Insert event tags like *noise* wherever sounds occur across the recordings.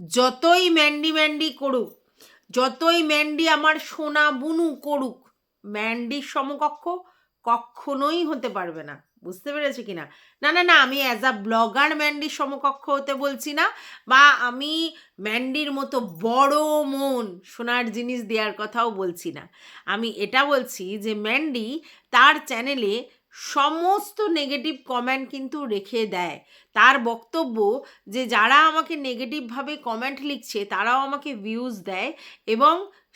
যতই Mandy Mandy করুক, যতই ম্যান্ডি আমার সোনা বুনু করুক, ম্যান্ডির সমকক্ষ কখনোই হতে পারবে না। বুঝতে পেরেছি কিনা না? না না আমি অ্যাজ আ ব্লগার ম্যান্ডির সমকক্ষ হতে বলছি না, বা আমি ম্যান্ডির মতো বড় মন সোনার জিনিস দেওয়ার কথাও বলছি না। আমি এটা বলছি যে ম্যান্ডি তার চ্যানেলে সমস্ত নেগেটিভ কমেন্ট কিন্তু রেখে দেয়। তার বক্তব্য যে, যারা আমাকে নেগেটিভভাবে কমেন্ট লিখছে, তারাও আমাকে ভিউজ দেয় এবং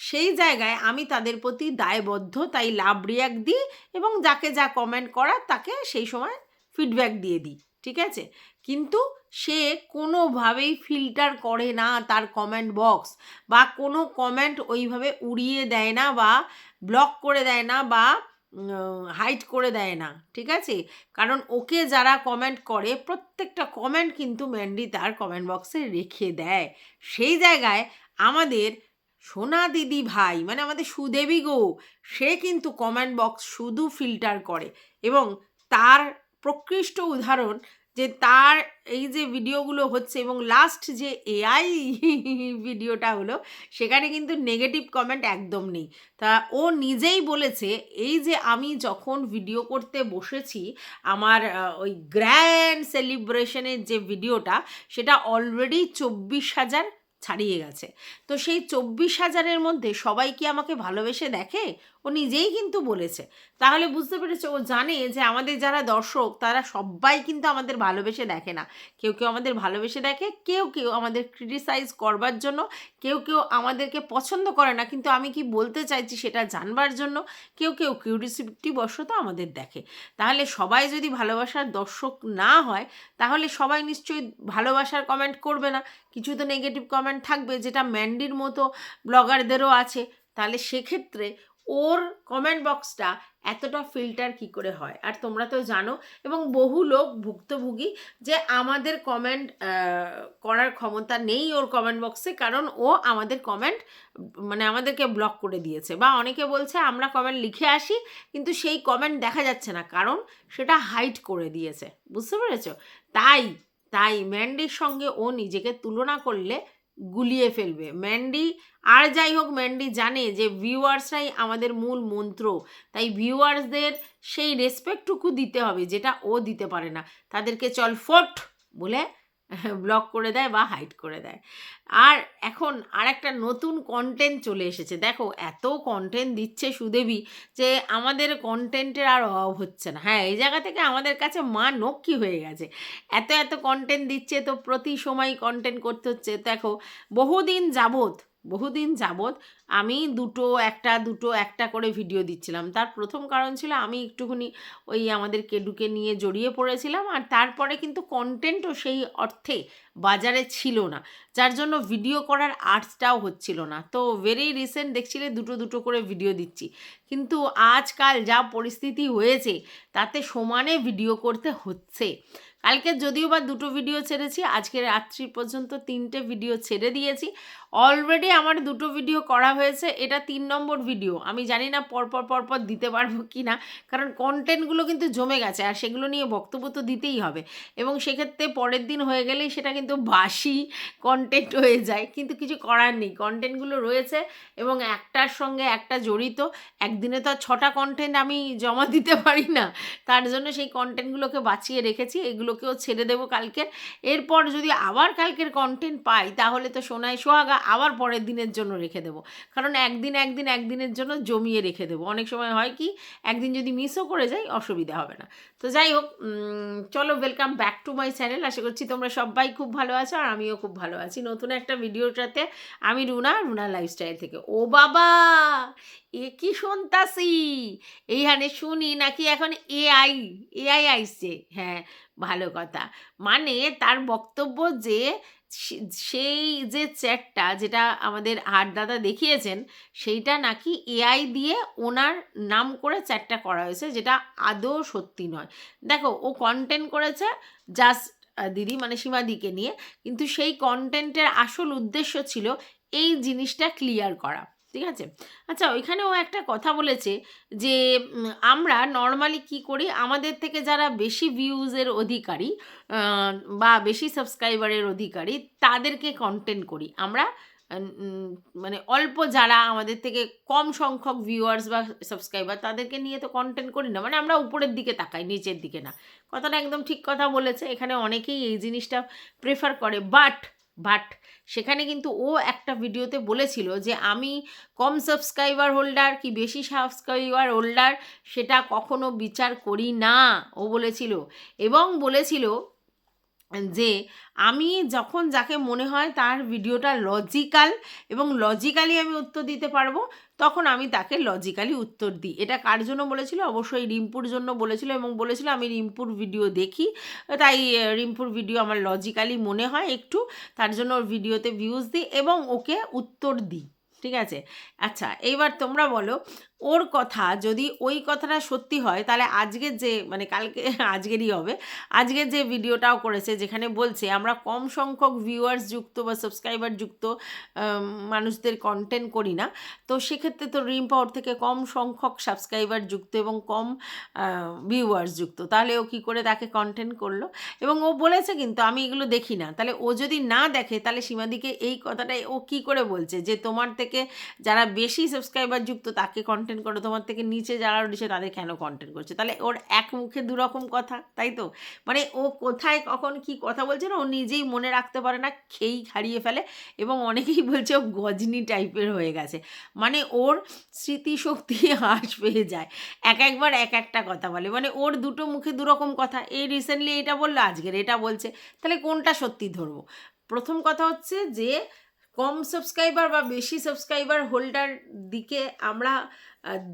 সেই জায়গায় আমি তাদের প্রতি দায়বদ্ধ, তাই লাভ রিয়াক্ট দিই এবং যাকে যা কমেন্ট করার তাকে সেই সময় ফিডব্যাক দিয়ে দিই, ঠিক আছে? কিন্তু সে কোনোভাবেই ফিল্টার করে না তার কমেন্ট বক্স বা কোনো কমেন্ট ওইভাবে উড়িয়ে দেয় না বা ব্লক করে দেয় না বা হাইট করে দেয় না, ঠিক আছে? কারণ ওকে যারা কমেন্ট করে, প্রত্যেকটা কমেন্ট কিন্তু ম্যান্ডি তার কমেন্ট বক্সে রেখে দেয়। সেই জায়গায় আমাদের সোনা দিদি ভাই মানে আমাদের সুদেবী গো, সে কিন্তু কমেন্ট বক্স শুধু ফিল্টার করে এবং তার প্রকৃষ্ট উদাহরণ যে তার এই যে ভিডিওগুলো হচ্ছে এবং লাস্ট যে এআই *laughs* ভিডিওটা হলো, সেখানে কিন্তু নেগেটিভ কমেন্ট একদম নেই। তা ও নিজেই বলেছে, এই যে আমি যখন ভিডিও করতে বসেছি, আমার ওই গ্র্যান্ড সেলিব্রেশনের যে ভিডিওটা, সেটা অলরেডি চব্বিশ হাজার ছাড়িয়ে গেছে। তো সেই চব্বিশ হাজারের মধ্যে সবাই কি আমাকে ভালোবেসে দেখে? ও নিজেই কিন্তু বলেছে। তাহলে বুঝতে পেরেছে, ও জানে যে আমাদের যারা দর্শক, তারা সবাই কিন্তু আমাদের ভালোবেসে দেখে না। কেউ কেউ আমাদের ভালোবেসে দেখে, কেউ কেউ আমাদের ক্রিটিসাইজ করবার জন্য, কেউ কেউ আমাদেরকে পছন্দ করে না। কিন্তু আমি কি বলতে চাইছি সেটা জানবার জন্য, কেউ কেউ কিউরিসিটি বশত আমাদের দেখে। তাহলে সবাই যদি ভালোবাসার দর্শক না হয়, তাহলে সবাই নিশ্চয়ই ভালোবাসার কমেন্ট করবে না। কিছু তো নেগেটিভ কমেন্ট থাকবে, যেটা ম্যান্ডির মতো ব্লগারদেরও আছে। তাহলে সেক্ষেত্রে ওর কমেন্ট বক্সটা এতটা ফিল্টার কি করে হয়? আর তোমরা তো জানো এবং বহু লোক ভুক্তভোগী যে আমাদের কমেন্ট করার ক্ষমতা নেই ওর কমেন্ট বক্সে কারণ ও আমাদের কমেন্ট মানে আমাদেরকে ব্লক করে দিয়েছে। বা অনেকে বলছে আমরা কমেন্ট লিখে আসি কিন্তু সেই কমেন্ট দেখা যাচ্ছে না কারণ সেটা হাইট করে দিয়েছে। বুঝতে পেরেছ? তাই তাই ম্যান্ডির সঙ্গে ও নিজেকে তুলনা করলে গুলিয়ে ফেলবে। ম্যান্ডি, আর যাই হোক ম্যান্ডি জানে যে ভিউয়ার্সরাই আমাদের মূল মন্ত্র। তাই ভিউয়ার্সদের সেই রেসপেক্টটুকু দিতে হবে, যেটা ও দিতে পারে না। তাদেরকে চল ফোট বলে *laughs* ব্লক করে দেয় বা হাইট করে দেয়। আর এখন আর একটা নতুন কন্টেন্ট চলে এসেছে। দেখো, এত কন্টেন্ট দিচ্ছে সুদেবী যে আমাদের কন্টেন্টের আর অভাব হচ্ছে না। হ্যাঁ এই জায়গা থেকে আমাদের কাছে মা নক্ষী হয়ে গেছে। এত এত কন্টেন্ট দিচ্ছে তো প্রতি সময় কন্টেন্ট করতে হচ্ছে। দেখো, বহুদিন যাবত বহুদিন যাবৎ আমি দুটো, একটা দুটো, একটা করে ভিডিও দিচ্ছিলাম। তার প্রথম কারণ ছিল আমি একটুখানি ওই আমাদের কেডুকে নিয়ে জড়িয়ে পড়েছিলাম আর তারপরে কিন্তু কন্টেন্টও সেই অর্থে বাজারে ছিল না। যার জন্য ভিডিও করার আর্টসটাও হচ্ছিল না। তো ভেরি রিসেন্ট দেখছিলে দুটো দুটো করে ভিডিও দিচ্ছি। কিন্তু আজকাল যা পরিস্থিতি হয়েছে, তাতে সমানে ভিডিও করতে হচ্ছে। কালকে যদিও বা দুটো ভিডিও ছেড়েছি, আজকে রাত্রি পর্যন্ত তিনটে ভিডিও ছেড়ে দিয়েছি। অলরেডি আমার দুটো ভিডিও করা হয়েছে, এটা তিন নম্বর ভিডিও আমি জানি না পরপর পরপর দিতে পারব কি না কারণ কন্টেন্টগুলো কিন্তু জমে গেছে, আর সেগুলো নিয়ে বক্তব্য তো দিতেই হবে। এবং সেক্ষেত্রে পরের দিন হয়ে গেলেই সেটা কিন্তু বাসি কন্টেন্ট হয়ে যায়, কিন্তু কিছু করার নেই। কন্টেন্টগুলো রয়েছে এবং একটার সঙ্গে একটা জড়িত, একদিনে তো আর ছটা কন্টেন্ট আমি জমা দিতে পারি না। তার জন্য সেই কন্টেন্টগুলোকে বাঁচিয়ে রেখেছি, এগুলোকেও ছেড়ে দেবো কালকের এরপর যদি আবার কালকের কন্টেন্ট পাই, তাহলে তো সোনায় সোহাগা আবার পরের দিনের জন্য রেখে দেবো। কারণ একদিন একদিন একদিনের জন্য জমিয়ে রেখে দেবো। অনেক সময় হয় কি, একদিন যদি মিসও করে যাই, অসুবিধা হবে না। তো যাই হোক চলো welcome back to my channel আশা করছি তোমরা সবাই খুব ভালো আছো আর আমিও খুব ভালো আছি। নতুন একটা ভিডিওটাতে আমি রুনা রুনা লাইফস্টাইল থেকে। ও বাবা, এ কি শুনতাছি এইখানে শুনি নাকি এখন এআই এআই আইসছে হ্যাঁ ভালো কথা। মানে তার বক্তব্য যে সেই যে চ্যাটটা যেটা আমাদের হাট দাদা দেখিয়েছেন, সেইটা নাকি এআই দিয়ে ওনার নাম করে চ্যাটটা করা হয়েছে, যেটা আদৌ সত্যি নয়। দেখো, ও কন্টেন্ট করেছে জাস্ট দিদি মানে সীমাদিকে নিয়ে, কিন্তু সেই কন্টেন্টের আসল উদ্দেশ্য ছিল এই জিনিসটা ক্লিয়ার করা। ঠিক আছে? আচ্ছা ওইখানেও একটা কথা বলেছে যে আমরা নর্মালি কি করি? আমাদের থেকে যারা বেশি ভিউজের অধিকারী বা বেশি সাবস্ক্রাইবারের অধিকারী, তাদেরকে কন্টেন্ট করি। আমরা মানে অল্প যারা আমাদের থেকে কম সংখ্যক ভিউয়ার্স বা সাবস্ক্রাইবার তাদেরকে নিয়ে তো কন্টেন্ট করি না। মানে আমরা উপরের দিকে তাকাই, নিচের দিকে না। কথাটা একদম ঠিক কথা বলেছে। এখানে অনেকেই এই জিনিসটা প্রেফার করে। বাট বাট সেখানে কিন্তু ও একটা ভিডিওতে বলেছিল যে, আমি কম সাবস্ক্রাইবার হোল্ডার কি বেশি সাবস্ক্রাইবার হোল্ডার? সেটা কখনো বিচার করি না। ও বলেছিল এবং বলেছিল যে আমি যখন যাকে মনে হয় তার ভিডিওটা লজিক্যাল এবং লজিক্যালি আমি উত্তর দিতে পারব, তখন আমি তাকে লজিক্যালি উত্তর দিই। এটা কার জন্য বলেছিল? অবশ্যই রিম্পুর জন্য বলেছিল এবং বলেছিল, আমি রিম্পুর ভিডিও দেখি। তাই রিম্পুর ভিডিও আমার লজিক্যালি মনে হয় একটু, তার জন্য ওর ভিডিওতে ভিউজ দিই এবং ওকে উত্তর দিই। ঠিক আছে? আচ্ছা এইবার তোমরা বলো ওর কথা যদি ওই কথাটা সত্যি হয়, তাহলে আজকের যে মানে কালকে *laughs* আজকেরই হবে। আজকের যে ভিডিওটাও করেছে, যেখানে বলছে, আমরা কম সংখ্যক ভিউয়ার্স যুক্ত বা সাবস্ক্রাইবার যুক্ত মানুষদের কন্টেন্ট করি না। তো সেক্ষেত্রে তো রিম্পা ওর থেকে কম সংখ্যক সাবস্ক্রাইবার যুক্ত এবং কম ভিউয়ার্স যুক্ত। তাহলে ও কী করে তাকে কন্টেন্ট করল? এবং ও বলেছে কিন্তু, আমি এগুলো দেখি না। তাহলে ও যদি না দেখে, তাহলে সীমাদিকে এই কথাটাই ও কি করে বলছে? যে তোমার থেকে যারা বেশি সাবস্ক্রাইবার যুক্ত, তাকে কন্টেন্ট করো, তোমার থেকে নিচে যারা রয়েছে তাদের কেন কন্টেন্ট করছে? তাহলে ওর এক মুখে দুরকম কথা, তাই তো? মানে ও কোথায় কখন কি কথা বলছে না, ও নিজেই মনে রাখতে পারে না, খেই হারিয়ে ফেলে এবং অনেকেই বলছে ও গজনি টাইপের হয়ে গেছে। মানে ওর স্মৃতিশক্তি *laughs* হ্রাস পেয়ে যায়, এক একবার এক একটা কথা বলে। মানে ওর দুটো মুখে দুরকম কথা, এই রিসেন্টলি এটা বলল, আজকের এটা বলছে, তাহলে কোনটা সত্যি ধরবো? প্রথম কথা হচ্ছে যে, কম সাবস্ক্রাইবার বা বেশি সাবস্ক্রাইবার হোল্ডার দিকে আমরা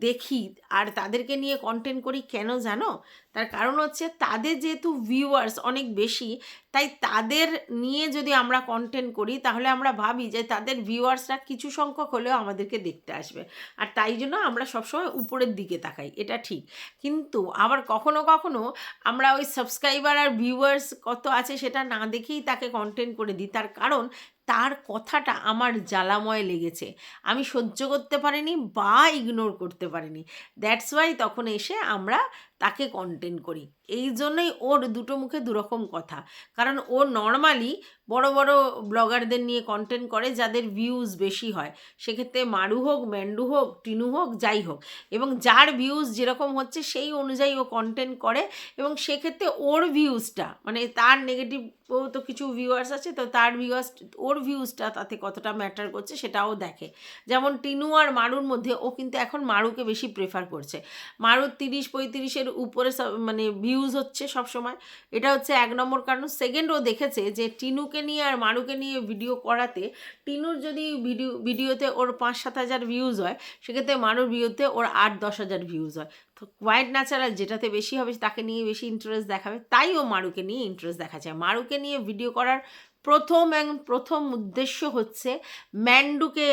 দেখি। আর তাদেরকে নিয়ে কন্টেন্ট করি কেন জানো? তার কারণ হচ্ছে তাদের যেহেতু ভিউয়ার্স অনেক বেশি, তাই তাদের নিয়ে যদি আমরা কন্টেন্ট করি, তাহলে আমরা ভাবি যে তাদের ভিউয়ার্সরা কিছু সংখ্যক হলেও আমাদেরকে দেখতে আসবে। আর তাই জন্য আমরা সবসময় উপরের দিকে তাকাই, এটা ঠিক। কিন্তু আবার কখনো কখনো আমরা ওই সাবস্ক্রাইবার আর ভিউয়ার্স কত আছে সেটা না দেখেই তাকে কন্টেন্ট করে দিই। তার কারণ তার কথাটা আমার জ্বালাময় লেগেছে। আমি সহ্য করতে পারিনি বা ইগনোর করতে পারিনি। দ্যাটস ওয়াই তখন এসে আমরা তাকে কন্টেন্ট করি। এই জন্যই ওর দুটো মুখে দুরকম কথা। কারণ ও নর্মালি বড় বড় ব্লগারদের নিয়ে কন্টেন্ট করে যাদের ভিউজ বেশি হয়। সেক্ষেত্রে মারু হোক, ম্যান্ডু হোক, টিনু হোক, যাই হোক। এবং যার ভিউজ যেরকম হচ্ছে, সেই অনুযায়ী ও কন্টেন্ট করে এবং সেক্ষেত্রে ওর ভিউজটা মানে তার নেগেটিভ ও তো কিছু ভিউয়ার্স আছে, তো তার ভিউয়ার্স ওর ভিউজটা তাতে কতটা ম্যাটার করছে সেটাও দেখে। যেমন টিনু আর মারুর মধ্যে ও কিন্তু এখন মারুকে বেশি প্রেফার করছে। মারুর তিরিশ, পঁয়ত্রিশের উপরে সব- মানে ভিউজ হচ্ছে সব সময় এটা হচ্ছে এক নম্বর কারণ। সেকেন্ড ও দেখেছে যে টিনুকে নিয়ে আর মারুকে নিয়ে ভিডিও করাতে, টিনুর যদি ভিডিও ভিডিওতে ওর পাঁচ সাত হাজার ভিউজ হয়, সেক্ষেত্রে মারুর ভিডিওতে ওর আট দশ হাজার ভিউজ হয়। তো কোয়াইট ন্যাচারাল যেটাতে বেশি হবে তাকে নিয়ে বেশি ইন্টারেস্ট দেখাবে। তাই ও মারুকে নিয়ে ইন্টারেস্ট দেখাচ্ছে। মারুকে নিয়ে ভিডিও করার প্রথম এবং প্রথম উদ্দেশ্য হচ্ছে ম্যান্ডুকে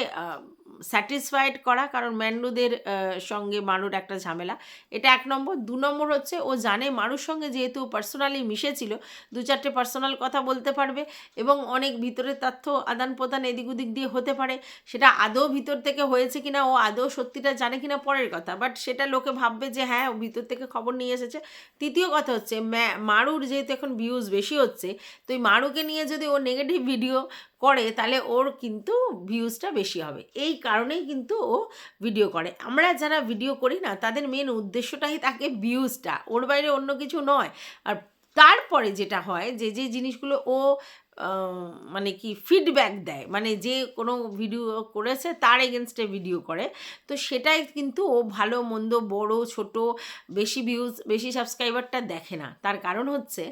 স্যাটিসফাইড করা, কারণ ম্যান্ডুদের সঙ্গে মারুর একটা ঝামেলা। এটা এক নম্বর। দু নম্বর হচ্ছে, ও জানে মারুর সঙ্গে যেহেতু পার্সোনালি মিশেছিল, দু চারটে পার্সোনাল কথা বলতে পারবে এবং অনেক ভিতরের তথ্য আদান প্রদান এদিক ওদিক দিয়ে হতে পারে। সেটা আদৌ ভিতর থেকে হয়েছে কিনা, ও আদৌ সত্যিটা জানে কিনা পরের কথা। বাট সেটা লোকে ভাববে যে হ্যাঁ ও ভিতর থেকে খবর নিয়ে এসেছে। তৃতীয় কথা হচ্ছে মারুর যেহেতু এখন ভিউজ বেশি হচ্ছে, তো এই মারুকে নিয়ে যদি ও নেগেটিভ ভিডিও করে, তাহলে ওর কিন্তু ভিউজটা বেশি হবে। এই কারণেই কিন্তু ও ভিডিও করে। আমরা যারা ভিডিও করি না, তাদের মেন উদ্দেশ্যটাই থাকে ভিউজটা ওর বাইরে অন্য কিছু নয়। আর তারপরে যেটা হয়, যে যে, জিনিসগুলো ও মানে কি ফিডব্যাক দেয়। মানে যে কোনো ভিডিও করেছে তার এগেনস্টে ভিডিও করে। তো সেটাই কিন্তু ও ভালো, মন্দ, বড়, ছোট, বেশি ভিউজ বেশি সাবস্ক্রাইবারটা দেখে না। তার কারণ হচ্ছে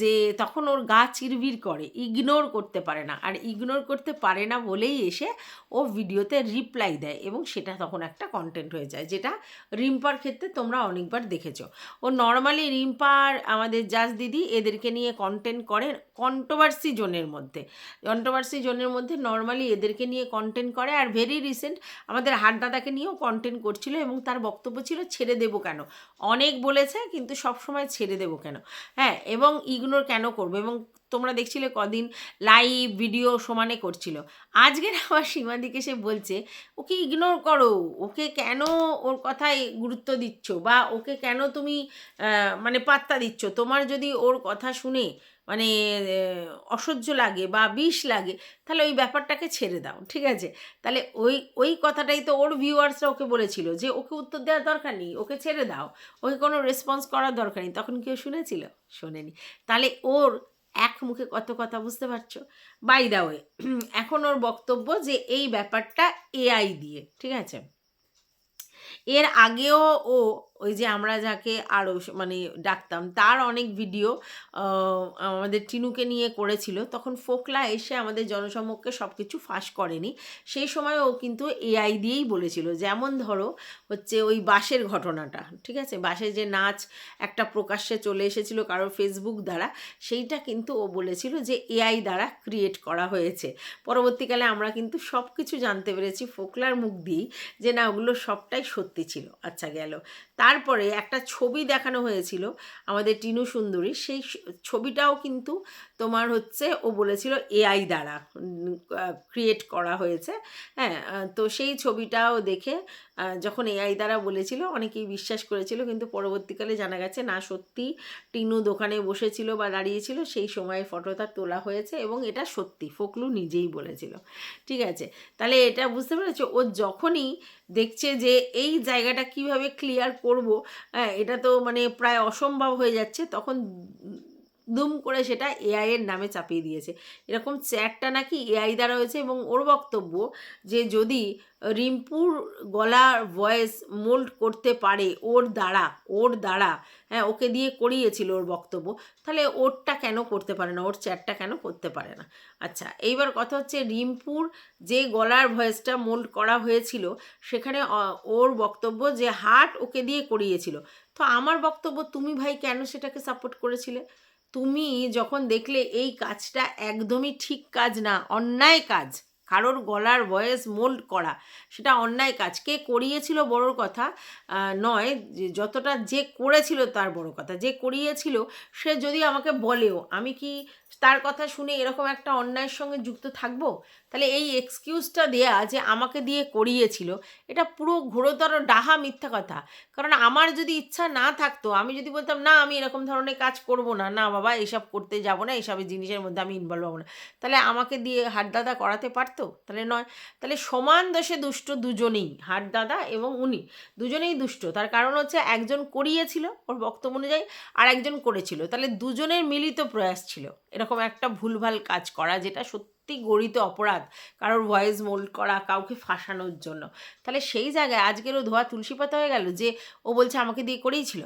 যে তখন ওর গা চিরবির করে ইগনোর করতে পারে না। আর ইগনোর করতে পারে না বলেই এসে ও ভিডিওতে রিপ্লাই দেয় এবং সেটা তখন একটা কন্টেন্ট হয়ে যায়, যেটা রিম্পার ক্ষেত্রে তোমরা অনেকবার দেখেছ। ও নর্মালি রিম্পার, আমাদের জাজ দিদি এদেরকে নিয়ে কন্টেন্ট করে কন্ট্রোভার্সি কন্ট্রোভার্সি জোনের মধ্যে। কন্ট্রোভার্সি জোনের মধ্যে নর্মালি এদেরকে নিয়ে কন্টেন্ট করে আর ভেরি রিসেন্ট আমাদের হাট দাদাকে নিয়েও কন্টেন্ট করছিল এবং তার বক্তব্য ছিল, ছেড়ে দেবো কেন? অনেক বলেছে, কিন্তু সব সময় ছেড়ে দেবো কেন? হ্যাঁ এবং ইগনোর কেন করব? এবং তোমরা দেখছিলে কদিন লাইভ ভিডিও সমানে করছিল। আজকের *laughs* আবার সীমাদিকে সে বলছে, ওকে ইগনোর করো, ওকে কেন ওর কথায় গুরুত্ব দিচ্ছ? বা ওকে কেন তুমি মানে পাত্তা দিচ্ছ? তোমার যদি ওর কথা শুনে মানে অসহ্য লাগে বা বিষ লাগে, তাহলে ওই ব্যাপারটাকে ছেড়ে দাও, ঠিক আছে? তাহলে ওই ওই কথাটাই তো ওর ভিউয়ার্সরা ওকে বলেছিল যে, ওকে উত্তর দেওয়ার দরকার নেই, ওকে ছেড়ে দাও, ওকে কোনো রেসপন্স করার দরকার নেই। তখন কেউ শুনেছিল? শোনেনি। তাহলে ওর এক মুখে কত কথা বুঝতে পারছ? বাই দা ওয়ে এখন ওর বক্তব্য যে, এই ব্যাপারটা এআই দিয়ে, ঠিক আছে? এর আগেও ও ওই যে আমরা যাকে আরও মানে ডাকতাম, তার অনেক ভিডিও আমাদের টিনুকে নিয়ে করেছিল। তখন ফোকলা এসে আমাদের জনসমক্ষে সব কিছু ফাঁস করেনি। সেই সময় ও কিন্তু এআই দিয়েই বলেছিল, যেমন ধরো হচ্ছে ওই বাসের ঘটনাটা, ঠিক আছে? বাসে যে নাচ একটা প্রকাশ্যে চলে এসেছিল কারোর ফেসবুক দ্বারা, সেইটা কিন্তু ও বলেছিল যে এআই দ্বারা ক্রিয়েট করা হয়েছে। পরবর্তীকালে আমরা কিন্তু সব কিছু জানতে পেরেছি ফোকলার মুখ দিয়েই যে না, ওগুলো সবটাই সত্যি ছিল। আচ্ছা গেল। তারপরে একটা ছবি দেখানো হয়েছিল আমাদের টিনু সুন্দরী। সেই ছবিটাও কিন্তু তোমার হচ্ছে ও বলেছিল এআই দ্বারা ক্রিয়েট করা হয়েছে। হ্যাঁ তো সেই ছবিটাও দেখে যখন এআই দ্বারা বলেছিল, অনেকেই বিশ্বাস করেছিল, কিন্তু পরবর্তীকালে জানা গেছে না, সত্যি টিনু দোকানে বসেছিল বা দাঁড়িয়েছিল, সেই সময়ে ফটোটা তোলা হয়েছে এবং এটা সত্যি, ফকলু নিজেই বলেছিল। ঠিক আছে? তাহলে এটা বুঝতে পেরেছ, ও যখনই দেখছে যে এই জায়গাটা কীভাবে ক্লিয়ার করব হ্যাঁ এটা তো মানে প্রায় অসম্ভব হয়ে যাচ্ছে, তখন দুম করে সেটা এআই এর নামে চাপিয়ে দিয়েছে। এরকম চ্যাটটা নাকি এআই দ্বারা হয়েছে এবং ওর বক্তব্য যে যদি রিম্পুর গলার ভয়েস মোল্ড করতে পারে ওর দ্বারা ওর দ্বারা হ্যাঁ ওকে দিয়ে করিয়েছিল ওর বক্তব্য। তাহলে ওরটা কেন করতে পারে না? ওর চ্যাটটা কেন করতে পারে না? আচ্ছা এইবার কথা হচ্ছে রিম্পুর যে গলার ভয়েসটা মোল্ড করা হয়েছিল, সেখানে ওর বক্তব্য যে হার্ট ওকে দিয়ে করিয়েছিল। তো আমার বক্তব্য, তুমি ভাই কেন সেটাকে সাপোর্ট করেছিলে? তুমি যখন দেখলে এই কাজটা একদমই ঠিক কাজ না, অন্যায় কাজ কারোর গলার ভয়েস মোল্ড করা। সেটা অন্যায় কাজ। কে করিয়েছিল বড় কথা? নয় যতটা যে করেছিল তার বড় কথা। যে করিয়েছিল সে যদি আমাকে বলেও, আমি কি তার কথা শুনে এরকম একটা অন্যায়ের সঙ্গে যুক্ত থাকব? তাহলে এই এক্সকিউজটা দেয়া যে আমাকে দিয়ে করিয়েছিল, এটা পুরো ঘোরতর ডাহা মিথ্যা কথা। কারণ আমার যদি ইচ্ছা না থাকতো, আমি যদি বলতাম, না, আমি এরকম ধরনের কাজ করব না। না, বাবা, এসব করতে যাব না। এসবের জিনিসের মধ্যে আমি ইনভলভ হব না। তাহলে আমাকে দিয়ে হাট দাদা করাতে পারতো তাহলে নয়, তাহলে সমান দোষে দুষ্ট দুজনেই, হাট দাদা এবং উনি, দুজনেই দুষ্ট। তার কারণ হচ্ছে একজন করিয়েছিল ওর বক্তব্য অনুযায়ী আর একজন করেছিল। তাহলে দুজনের মিলিত প্রয়াস ছিল। এরকম একটা ভুলভাল কাজ করা যেটা সত্যি গড়িত অপরাধ, কারোর ভয়েস মোল্ড করা, কাউকে ফাঁসানোর জন্য। তাহলে সেই জায়গায় আজকেরও ধোয়া তুলসী পাতা হয়ে গেল যে ও বলছে আমাকে দিয়ে করেইছিল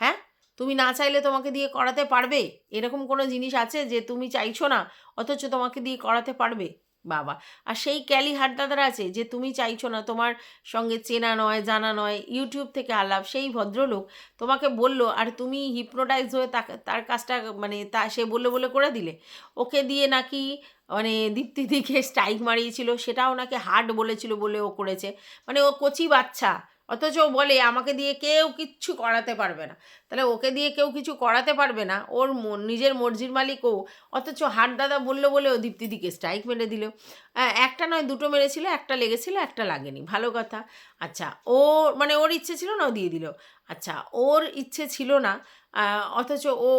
হ্যাঁ? তুমি না চাইলে তোমাকে দিয়ে করাতে পারবে? এরকম কোনো জিনিস আছে যে তুমি চাইছো না, অথচ তোমাকে দিয়ে করাতে পারবে? বাবা। আর সেই ক্যালি হাড্ডাদার আছে যে, তুমি চাইছো না, তোমার সঙ্গে চেনা নয়, জানা নয়, ইউটিউব থেকে আলাপ, সেই ভদ্রলোক তোমাকে বলল, আর তুমি হিপনোটাইজ হয়ে তাকে, তার কাজটা মানে তা, সে বলল বলে করে দিলে? ওকে দিয়ে নাকি মানে দীপ্তি দিকে স্ট্রাইক মারিয়েছিল, সেটাও নাকি হার্ড বলেছিল বলে ও করেছে। মানে ও কচি বাচ্চা। অথচ বলে, আমাকে দিয়ে কেউ কিচ্ছু করাতে পারবে না। তাহলে ওকে দিয়ে কেউ কিছু করাতে পারবে না, ওর নিজের মর্জির মালিক ও। অথচ হাট দাদা বলল বলে ও দীপ্তিদিকে স্ট্রাইক মেরে দিল। একটা নয়, দুটো মেরেছিল, একটা লেগেছিল, একটা লাগেনি। ভালো কথা। আচ্ছা ও মানে ওর ইচ্ছে ছিল না ও দিয়ে দিল। আচ্ছা ওর ইচ্ছে ছিল না অথচ ও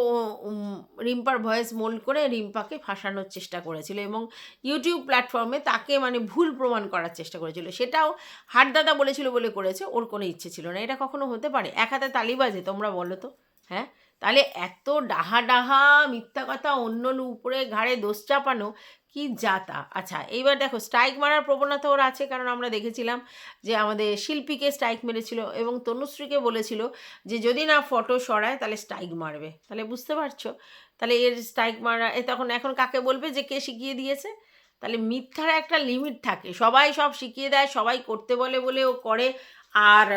রিম্পার ভয়েস মোল্ড করে রিম্পাকে ফাঁসানোর চেষ্টা করেছিল এবং ইউটিউব প্ল্যাটফর্মে তাকে মানে ভুল প্রমাণ করার চেষ্টা করেছিল। সেটাও হাটদাদা বলেছিল বলে করেছে, ওর কোনো ইচ্ছে ছিল না। এটা কখনো হতে পারে? এক হাতে তালি বাজে তোমরা বলো তো হ্যাঁ? তাহলে এত ডাহা ডাহা মিথ্যা কথা, অন্য উপরে ঘাড়ে দোষ চাপানো কি যাতা? আচ্ছা এইবার দেখো স্ট্রাইক মারার প্রবণতা ওর আছে কারণ আমরা দেখেছিলাম যে আমাদের শিল্পীকে স্ট্রাইক মেরেছিল এবং তনুশ্রীকে বলেছিল যে যদি না ফটো সরায় তাহলে স্ট্রাইক মারবে। তাহলে বুঝতে পারছ? তাহলে এর স্ট্রাইক মারা, এ তখন, এখন কাকে বলবে যে কে শিখিয়ে দিয়েছে? তাহলে মিথ্যার একটা লিমিট থাকে। সবাই সব শিখিয়ে দেয়, সবাই করতে বলে বলে ও করে আর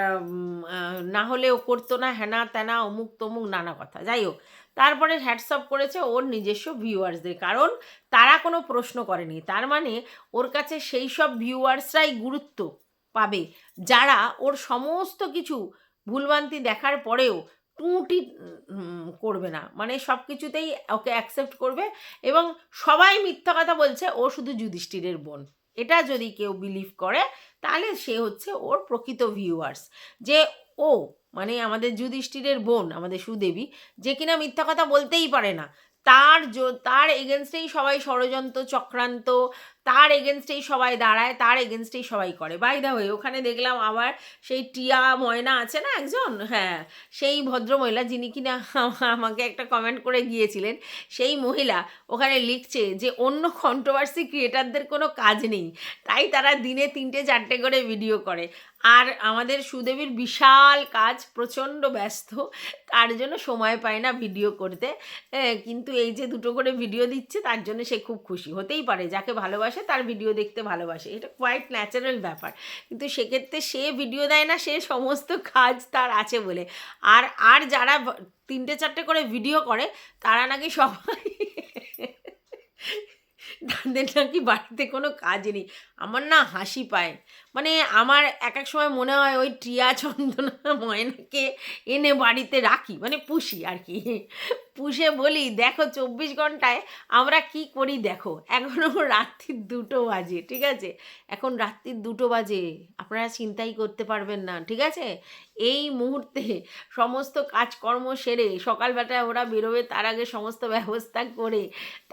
না হলে ও করতো না হ্যানা ত্যানা অমুক তমুক নানা কথা। যাই হোক তারপরে হ্যাটসঅ্যাপ করেছে ওর নিজস্ব ভিউয়ার্সদের কারণ তারা কোনো প্রশ্ন করেনি। তার মানে ওর কাছে সেই সব ভিউয়ার্সরাই গুরুত্ব পাবে। যারা ওর সমস্ত কিছু ভুলভ্রান্তি দেখার পরেও টুটি করবে না। মানে সব কিছুতেই ওকে অ্যাকসেপ্ট করবে এবং সবাই মিথ্যা কথা বলছে, ও শুধু যুধিষ্ঠিরের বোন। এটা যদি কেউ বিলিভ করে, তাহলে সে হচ্ছে ওর প্রকৃত ভিউয়ার্স যে ও মানে আমাদের যুধিষ্ঠিরের বোন, আমাদের সুদেবী, যে কিনা মিথ্যা কথা বলতেই পারে না। তার তার এগেনস্টেই সবাই ষড়যন্ত্র, চক্রান্ত তার এগেনস্টেই সবাই দাঁড়ায়, তার এগেনস্টেই সবাই করে। বাই দা হয়ে ওখানে দেখলাম আবার সেই টিয়া ময়না আছে না একজন? হ্যাঁ সেই ভদ্রমহিলা যিনি কিনা আমাকে একটা কমেন্ট করে গিয়েছিলেন, সেই মহিলা ওখানে লিখছে যে, অন্য কন্ট্রোভার্সি ক্রিয়েটারদের কোনো কাজ নেই। তাই তারা দিনে তিনটে, চারটে করে ভিডিও করে। আর আমাদের সুদেবীর বিশাল কাজ, প্রচণ্ড ব্যস্ত, তার জন্য সময় পায় না ভিডিও করতে। কিন্তু এই যে দুটো করে ভিডিও দিচ্ছে, তার জন্য সে খুব খুশি। হতেই পারে, যাকে ভালোবাসে তার ভিডিও দেখতে ভালোবাসে। এটা কোয়াইট ন্যাচারাল ব্যাপার। কিন্তু সেক্ষেত্রে সে ভিডিও দেয় না, সে সমস্ত কাজ তার আছে বলে। আর আর যারা তিনটে চারটে করে ভিডিও করে, তারা নাকি সবাই তাদের নাকি বাড়িতে কোনো কাজ নেই। আমার না হাসি পায়। মানে আমার এক এক সময় মনে হয় ওই টিয়া চন্দনা ময়নাকে এনে বাড়িতে রাখি মানে পুষি আর কি। পুষে বলি, দেখো চব্বিশ ঘন্টায় আমরা কি করি দেখো এখনও রাত্রির দুটো বাজে, ঠিক আছে? এখন রাত্রির দুটো বাজে, আপনারা চিন্তাই করতে পারবেন না, ঠিক আছে? এই মুহূর্তে সমস্ত কাজকর্ম সেরে সকালবেলায় ওরা বেরোবে, তার আগে সমস্ত ব্যবস্থা করে,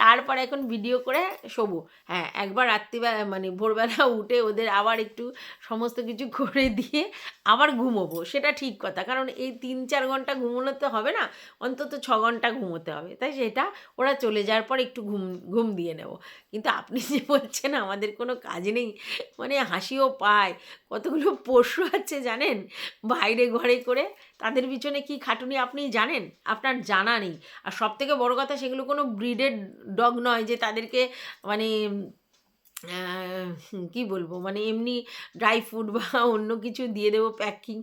তারপর এখন ভিডিও করে শোবো। হ্যাঁ একবার রাত্রিবেলা মানে ভোরবেলা উঠে ওদের আবার একটু সমস্ত কিছু করে দিয়ে আবার ঘুমোবো, সেটা ঠিক কথা। কারণ এই তিন চার ঘণ্টা ঘুমোনো তো হবে না, অন্তত ছ ঘণ্টা ঘুমোতে হবে। তাই সেটা ওরা চলে যাওয়ার পর একটু ঘুম ঘুম দিয়ে নেব। কিন্তু আপনি যে বলছেন আমাদের কোনো কাজ নেই মানে হাসিও পায়। কতগুলো পশু আছে জানেন? বাইরে ঘরে করে তাদের পিছনে কি খাটুনি আপনি জানেন? আপনার জানা নেই। আর সব থেকে বড় কথা সেগুলো কোনো ব্রিডেড ডগ নয় যে তাদেরকে মানে কি বলব? মানে এমনি ড্রাই ফুড বা অন্য কিছু দিয়ে দেবো প্যাকিং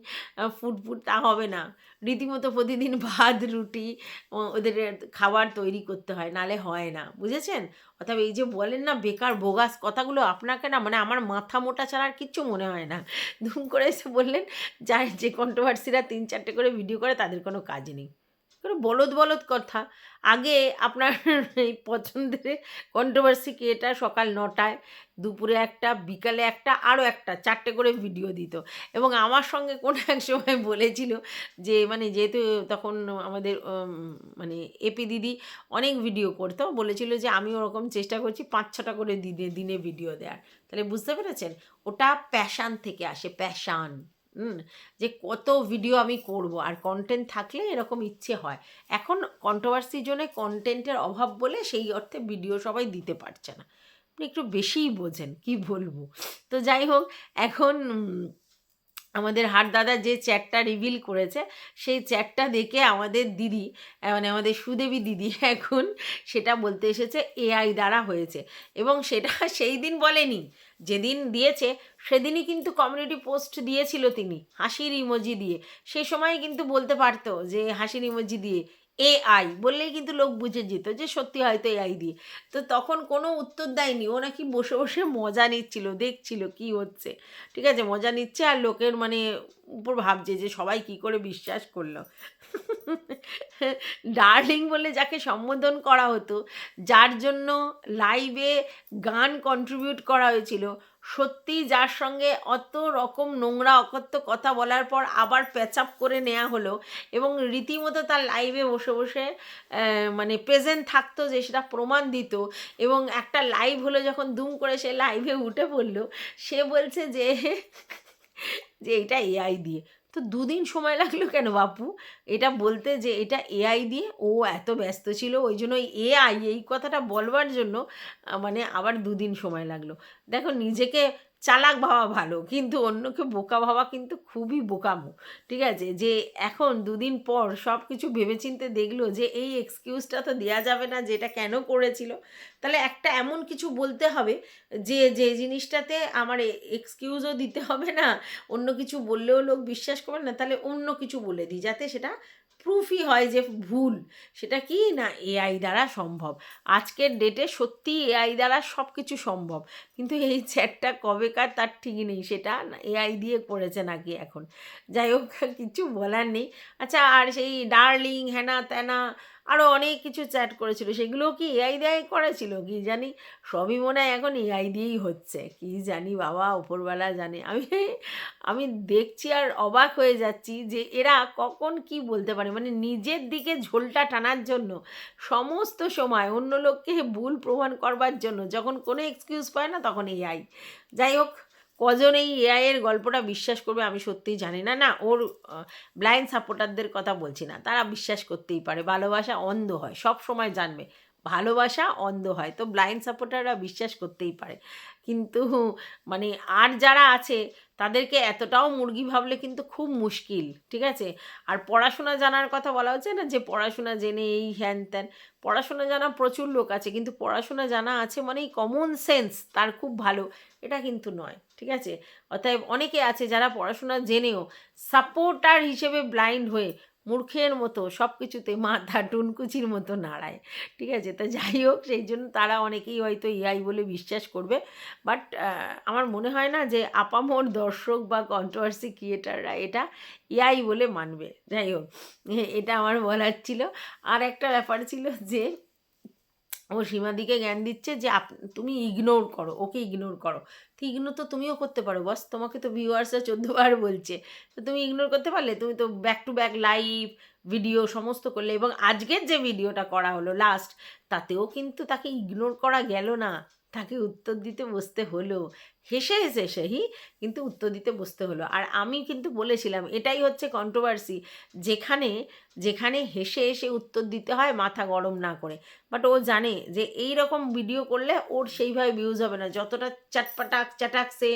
ফুড ফুড তা হবে না। রীতিমতো প্রতিদিন *laughs* ভাত, রুটি ওদের খাবার তৈরি করতে হয়, নালে হয় না। বুঝেছেন? অর্থাৎ এই যে বলেন না, বেকার, বোগাস কথাগুলো আপনাকে না মানে আমার মাথা মোটা ছাড়া আর কিচ্ছু মনে হয় না। ধুম করে এসে বললেন যার যে কন্ট্রোভার্সিরা তিন চারটে করে ভিডিও করে, তাদের কোনো কাজ নেই। কোনো বলদ বলদ কথা। আগে আপনার *laughs* এই পছন্দের কন্ট্রোভার্সি এটা সকাল নটায়, দুপুরে একটা, বিকালে একটা, আরও একটা, চারটে করে ভিডিও দিত। এবং আমার সঙ্গে কোনো এক সময় বলেছিল যে মানে যেহেতু তখন আমাদের মানে এপি দিদি অনেক ভিডিও করতো, বলেছিল যে, আমি ওরকম চেষ্টা করছি পাঁচ ছটা করে দিনে দিনে ভিডিও দেওয়ার তাহলে বুঝতে পেরেছেন? ওটা প্যাশান থেকে আসে প্যাশান যে কত ভিডিও আমি করব আর কন্টেন্ট থাকলে এরকম ইচ্ছে হয়। এখন কন্ট্রোভার্সির জন্য কন্টেন্টের অভাব বলে সেই অর্থে ভিডিও সবাই দিতে পারছে না। আপনি একটু বেশিই বোঝেন, কি বলব? তো যাই হোক, এখন আমাদের হাট দাদা যে চ্যাটটা রিভিল করেছে, সেই চ্যাটটা দেখে আমাদের দিদি মানে আমাদের সুদেবী দিদি *laughs* এখন সেটা বলতে এসেছে এআই দ্বারা হয়েছে। এবং সেটা *laughs* সেই দিন বলেনি, যেদিন দিয়েছে, সেদিনই কিন্তু কমিউনিটি পোস্ট দিয়েছিল তিনি, হাসির ইমোজি দিয়ে। সেই সময় কিন্তু বলতে পারতো যে হাসির ইমোজি দিয়ে এআই বললেই কিন্তু লোক বুঝে যেত যে সত্যি হয়তো এআই দিয়ে। তো তখন কোনো উত্তর দেয়নি। ও নাকি বসে বসে মজা নিচ্ছিল, দেখছিল কি হচ্ছে। ঠিক আছে, মজা নিচ্ছে আর লোকের মানে উপর ভাবছে যে সবাই কি করে বিশ্বাস করল। ডার্লিং বলে যাকে সম্বোধন করা হতো, যার জন্য লাইভে গান কন্ট্রিবিউট করা হয়েছিল সত্যি যার সঙ্গে অত রকম নোংরা, অকথ্য কথা বলার পর আবার প্যাচ আপ করে নেওয়া হলো এবং রীতিমতো তার লাইভে বসে বসে মানে প্রেজেন্ট থাকতো যে সেটা প্রমাণ দিত এবং একটা লাইভ হলো যখন দুম করে সে লাইভে উঠে পড়ল, সে বলছে যে যে এটা এআই দিয়ে। তো দুদিন সময় লাগল কেন বাপু? এটা বলতে যে এটা এআই দিয়ে ও এত ব্যস্ত ছিল, ওই জন্য এআই এই কথাটা বলবার জন্য মানে আবার দুদিন সময় লাগল। দেখো নিজেকে চালাক ভাবা ভালো, কিন্তু অন্যকে বোকা ভাবা কিন্তু খুবই বোকামো, ঠিক আছে? যে এখন দুদিন পর সব কিছু ভেবেচিন্তে দেখল যে এই এক্সকিউজটা তো দেওয়া যাবে না যে এটা কেন করেছিল। তাহলে একটা এমন কিছু বলতে হবে যে যে জিনিসটাতে আমার এক্সকিউজও দিতে হবে না, অন্য কিছু বললেও লোক বিশ্বাস করবে না, তাহলে অন্য কিছু বলে দিই, যাতে সেটা প্রুফই হয় যে ভুল। সেটা কি না এআই দ্বারা সম্ভব? আজকের ডেটে সত্যি এআই দ্বারা সব কিছু সম্ভব। কিন্তু এই চ্যাটটা কবেকার তার ঠিক নেই, সেটা এআই দিয়ে করেছে নাকি এখন? যাই হোক কিছু বলার নেই। আচ্ছা আর সেই ডার্লিং হ্যানা ত্যানা আরও অনেক কিছু চ্যাট করেছিল। সেগুলো কি এআই দেয় করেছিল? কি জানি? সবই মনে হয় এখন এআই দিয়েই হচ্ছে। কি জানি বাবা, ওপরবেলা জানে। আমি আমি দেখছি আর অবাক হয়ে যাচ্ছি যে এরা কখন কি বলতে পারে। মানে নিজের দিকে ঝোলটা টানার জন্য সমস্ত সময় অন্য লোককে ভুল প্রমাণ করবার জন্য যখন কোনো এক্সকিউজ পায় না তখন এআই যাই হোক কজন এই এআইয়ের গল্পটা বিশ্বাস করবে আমি সত্যিই জানি না। না, ওর ব্লাইন্ড সাপোর্টারদের কথা বলছি না। তারা বিশ্বাস করতেই পারে, ভালোবাসা অন্ধ হয়, সব সময় জানবে। ভালোবাসা অন্ধ হয়, তো ব্লাইন্ড সাপোর্টাররা বিশ্বাস করতেই পারে। কিন্তু মানে আর যারা আছে তাদেরকে এতটাও মুরগি ভাবলে কিন্তু খুব মুশকিল, ঠিক আছে? আর পড়াশোনা জানার কথা বলা হচ্ছে না যে পড়াশোনা জেনে এই হ্যান ত্যান, পড়াশোনা জানা প্রচুর লোক আছে, কিন্তু পড়াশোনা জানা আছে মানেই কমন সেন্স তার খুব ভালো, এটা কিন্তু নয়, ঠিক আছে? অতএব অনেকে আছে যারা পড়াশোনা জেনেও সাপোর্টার হিসেবে ব্লাইন্ড হয়ে মূর্খের মতো সব কিছুতে মাথা টুনকুচির মতো নাড়ায়। ঠিক আছে? তা যাই হোক, সেই জন্য তারা অনেকেই হয়তো এআই বলে বিশ্বাস করবে। বাট আমার মনে হয় না যে আপামোর দর্শক বা কন্ট্রোভার্সি ক্রিয়েটাররা এটা এআই বলে মানবে। যাই হোক এটা আমার বলার ছিল। আর একটা ব্যাপার ছিল যে ও সীমাদিকে জ্ঞান দিচ্ছে যে আপ, তুমি ইগনোর করো, ওকে ইগনোর করো। তো ইগনোর তো তুমিও করতে পারো, বস। তোমাকে তো ভিউয়ার্সরা চোদ্দোবার বলছে। তো তুমি ইগনোর করতে পারলে তুমি তো back to back live video সমস্ত করলে এবং আজকের যে ভিডিওটা করা হলো লাস্ট তাতেও কিন্তু তাকে ইগনোর করা গেল না। তাকে উত্তর দিতে বসতে হলো। হেসে হেসে সেহি কিন্তু উত্তর দিতে বসতে হলো। আর আমি কিন্তু বলেছিলাম, এটাই হচ্ছে কন্ট্রোভার্সি যেখানে যেখানে হেসে হেসে উত্তর দিতে হয়, মাথা গরম না করে। বাট ও জানে যে এই রকম ভিডিও করলে ওর সেইভাবে ভিউজ হবে না। যতটা চাটপাটাক চাটাক সে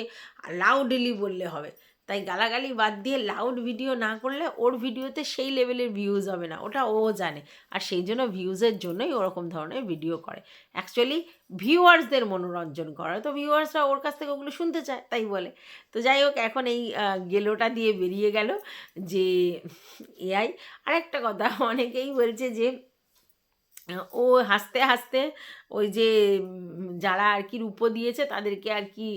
লাউডলি বললে হবে। তাই গালাগালি বাদ দিয়ে লাউড ভিডিও না করলে ওর ভিডিওতে সেই লেভেলের ভিউজ হবে না, ওটা ও জানে। আর সেই জন্য ভিউজের জন্যই ওরকম ধরনের ভিডিও করে। অ্যাকচুয়ালি ভিউয়ার্সদের মনোরঞ্জন করে। তো ভিউয়ার্সরা ওর কাছ থেকে ওগুলো শুনতে চায়, তাই বলে। তো যাই হোক, এখন এই গেলোটা দিয়ে বেরিয়ে গেল যে এআই আরেকটা কথা, অনেকেই বলছে যে ও হাসতে হাসতে ওই যে যারা আর কি রূপো দিয়েছে তাদেরকে আর কি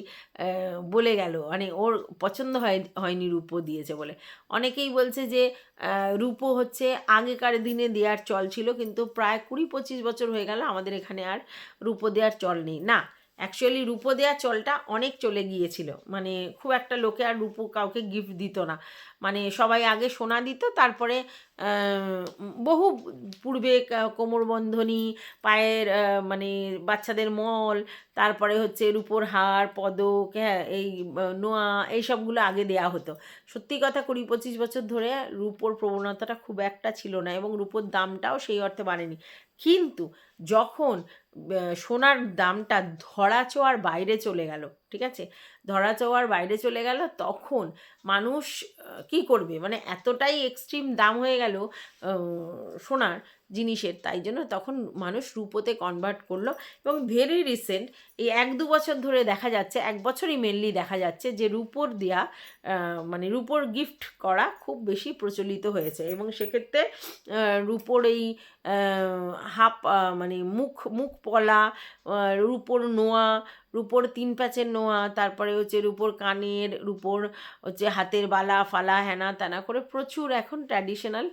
বলে গেল। মানে ওর পছন্দ হয়, হয়নি রূপো দিয়েছে বলে। অনেকেই বলছে যে রূপো হচ্ছে আগেকার দিনে দেওয়ার চল ছিল, কিন্তু প্রায় কুড়ি পঁচিশ বছর হয়ে গেল আমাদের এখানে আর রূপো দেওয়ার চল নেই। না অ্যাকচুয়ালি রূপো দেওয়া চলটা অনেক চলে গিয়েছিল। মানে খুব একটা লোকে আর রূপো কাউকে গিফট দিত না। মানে সবাই আগে সোনা দিত, তারপরে বহু পূর্বে কোমরবন্ধনী পায়ের মানে বাচ্চাদের মল, তারপরে হচ্ছে রূপোর হার, পদক হ্যাঁ এই নোয়া এইসবগুলো আগে দেয়া হতো। সত্যি কথা কুড়ি পঁচিশ বছর ধরে রূপোর প্রবণতাটা খুব একটা ছিল না এবং রূপোর দামটাও সেই অর্থে বাড়েনি। কিন্তু যখন সোনার দামটা ধরা চোয়ার বাইরে চলে গেল, ঠিক আছে? ধরা চোয়ার বাইরে চলে গেল, তখন মানুষ কি করবে? মানে এতটাই এক্সট্রিম দাম হয়ে গেল সোনার জিনিসের, তাই জন্য তখন মানুষ রূপোতে কনভার্ট করল এবং ভেরি রিসেন্ট এই এক দু বছর ধরে দেখা যাচ্ছে, এক বছরই মেনলি দেখা যাচ্ছে যে রূপোর দেয়া মানে রূপোর গিফট করা খুব বেশি প্রচলিত হয়েছে এবং সেক্ষেত্রে রূপোর এই হাফ মানে মুখ মুখ পলা রূপোর নোয়া রূপোর তিন প্যাচের নোয়া, তারপরে হচ্ছে রুপোর কানের, রুপোর হচ্ছে হাতের বালা, ফালা হ্যানা ত্যানা করে প্রচুর এখন ট্র্যাডিশনাল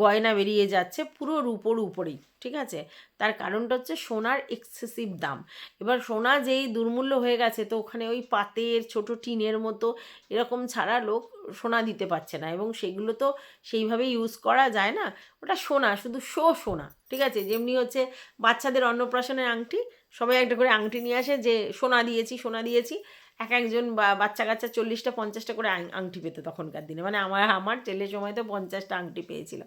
গয়না বেরিয়ে যাচ্ছে পুরো রুপোর উপরেই, ঠিক আছে? তার কারণটা হচ্ছে সোনার এক্সেসিভ দাম। এবার সোনা যেই দুর্মূল্য হয়ে গেছে তো ওখানে ওই পাতের ছোট টিনের মতো এরকম ছাড়া লোক সোনা দিতে পারছে না এবং সেগুলো তো সেইভাবে ইউজ করা যায় না। ওটা সোনা, শুধু শো সোনা, ঠিক আছে? যেমনি হচ্ছে বাচ্চাদের অন্নপ্রাশনের আংটি সবাই একটা করে আংটি নিয়ে আসে যে, সোনা দিয়েছি সোনা দিয়েছি। এক একজন বাচ্চা কাচ্চা চল্লিশটা, পঞ্চাশটা করে আংটি পেতো তখনকার দিনে। মানে আমার আমার ছেলের সময় তো পঞ্চাশটা আংটি পেয়েছিল।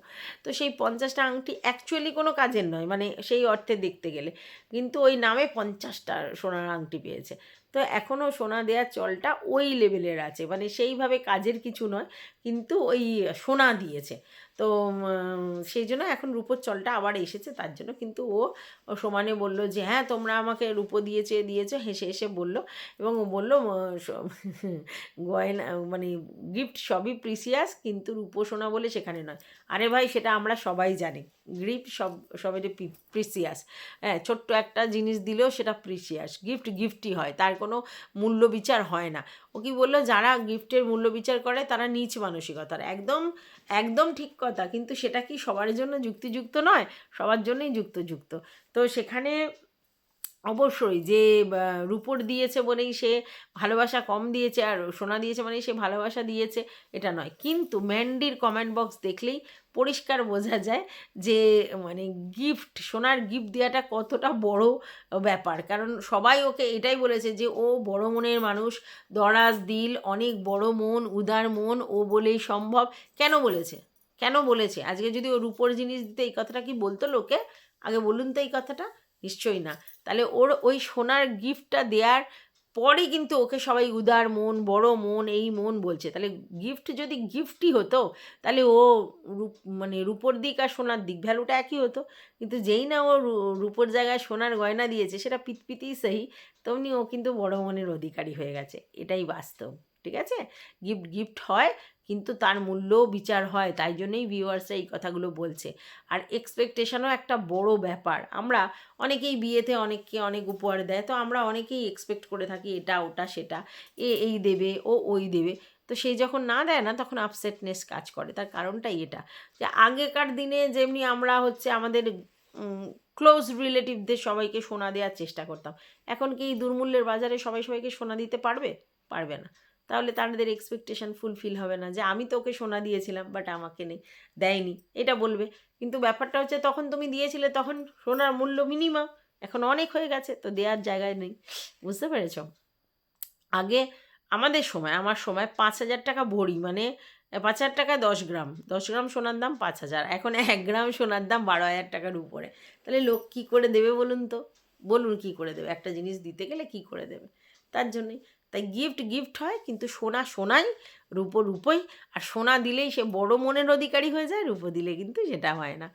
তো সেই পঞ্চাশটা আংটি অ্যাকচুয়ালি কোনো কাজের নয় মানে সেই অর্থে দেখতে গেলে। কিন্তু ওই নামে পঞ্চাশটা সোনার আংটি পেয়েছে। তো এখনও সোনা দেওয়ার চলটা ওই লেভেলের আছে। মানে সেইভাবে কাজের কিছু নয়, কিন্তু ওই সোনা দিয়েছে। তো সেই জন্য এখন রূপোর চলটা আবার এসেছে, তার জন্য কিন্তু ও সমানে বলল যে হ্যাঁ তোমরা আমাকে রূপো দিয়েছে, দিয়েছ। হেসে হেসে বলল এবং ও বলল *laughs* গয়না মানে গিফট সবই প্রিসিয়াস, কিন্তু রূপো সোনা বলে সেখানে নয়। আরে ভাই, সেটা আমরা সবাই জানি, গিফট সব সবেরই প্রিসিয়াস। হ্যাঁ ছোট্ট একটা জিনিস দিলেও সেটা প্রিসিয়াস, গিফট গিফটই হয়, তার কোনো মূল্য বিচার হয় না। ও কি বলল, যারা গিফটের মূল্য বিচার করে তারা নিচ মানসিকতার। একদম একদম ঠিক কথা, কিন্তু সেটা কি সবার জন্য যুক্তিযুক্ত নয়? সবার জন্যই যুক্তযুক্ত। তো সেখানে অবশ্যই যে রূপোর দিয়েছে বলেই সে ভালোবাসা কম দিয়েছে আর সোনা দিয়েছে মানে সে ভালোবাসা দিয়েছে, এটা নয়। কিন্তু ম্যান্ডির কমেন্ট বক্স দেখলেই পরিষ্কার বোঝা যায় যে মানে গিফট সোনার গিফট দেওয়াটা কতটা বড় ব্যাপার। কারণ সবাই ওকে এটাই বলেছে যে, ও বড় মনের মানুষ, দরাজ, দিল, অনেক বড় মন, উদার মন, ও বলেই সম্ভব। কেন বলেছে? কেন বলেছে? আজকে যদি ও রূপোর জিনিস দিতে এই কথাটা কি বলতো লোকে? আগে বলুন তো এই কথাটা? নিশ্চয়ই না। তাহলে ওর ওই সোনার গিফটটা দেওয়ার পরে কিন্তু ওকে সবাই উদার মন, বড় মন, এই মন বলছে। তাহলে গিফট যদি গিফটই হতো, তাহলে ও রূপ মানে রূপোর দিক আর সোনার দিক ভ্যালুটা একই হতো। কিন্তু যেই না ও রূপোর জায়গায় সোনার গয়না দিয়েছে, সেটা পিতপিতেই সহি তেমনি ও কিন্তু বড় মনের অধিকারী হয়ে গেছে। এটাই বাস্তব, ঠিক আছে? গিফট গিফট হয় কিন্তু তার মূল্যও বিচার হয়, তাই জন্যই ভিউয়ার্সরা এই কথাগুলো বলছে। আর এক্সপেকটেশনও একটা বড় ব্যাপার। আমরা অনেকেই বিয়েতে অনেককে অনেক উপহার দেয়, তো আমরা অনেকেই এক্সপেক্ট করে থাকি এটা, ওটা, সেটা। এ এই দেবে, ও ওই দেবে। তো সেই যখন না দেয় না, তখন আপসেটনেস কাজ করে। তার কারণটাই এটা। যে আগেকার দিনে যেমনি আমরা হচ্ছে আমাদের ক্লোজ রিলেটিভদের সবাইকে সোনা দেওয়ার চেষ্টা করতাম। এখন কি এই দুর্মূল্যের বাজারে সবাই সবাইকে সোনা দিতে পারবে? পারবে না। তাহলে তাদের এক্সপেকটেশন ফুলফিল হবে না যে আমি তো ওকে সোনা দিয়েছিলাম বাট আমাকে নেই, দেয়নি। এটা বলবে। কিন্তু ব্যাপারটা হচ্ছে তখন তুমি দিয়েছিলে, তখন সোনার মূল্য মিনিমাম এখন অনেক হয়ে গেছে, তো দেওয়ার জায়গায় নেই। বুঝতে পেরেছ? আগে আমাদের সময়, আমার সময় পাঁচ হাজার টাকা ভরি মানে পাঁচ হাজার টাকা দশ গ্রাম। দশ গ্রাম সোনার দাম পাঁচ হাজার। এখন এক গ্রাম সোনার দাম বারো হাজার টাকার উপরে। তাহলে লোক কী করে দেবে বলুন তো? বলুন কী করে দেবে? একটা জিনিস দিতে গেলে কী করে দেবে? তার জন্যই। তাই গিফট গিফট হয়, কিন্তু সোনা সোনাই, রূপো রূপোই, আর সোনা দিলেই সে বড় মনের অধিকারী হয়ে যায়, রূপো দিলে কিন্তু সেটা হয় না।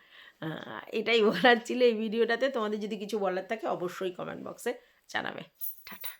এটাই বলার ছিল এই ভিডিওটাতে। তোমাদের যদি কিছু বলার থাকে অবশ্যই কমেন্ট বক্সে জানাবে। টাটা।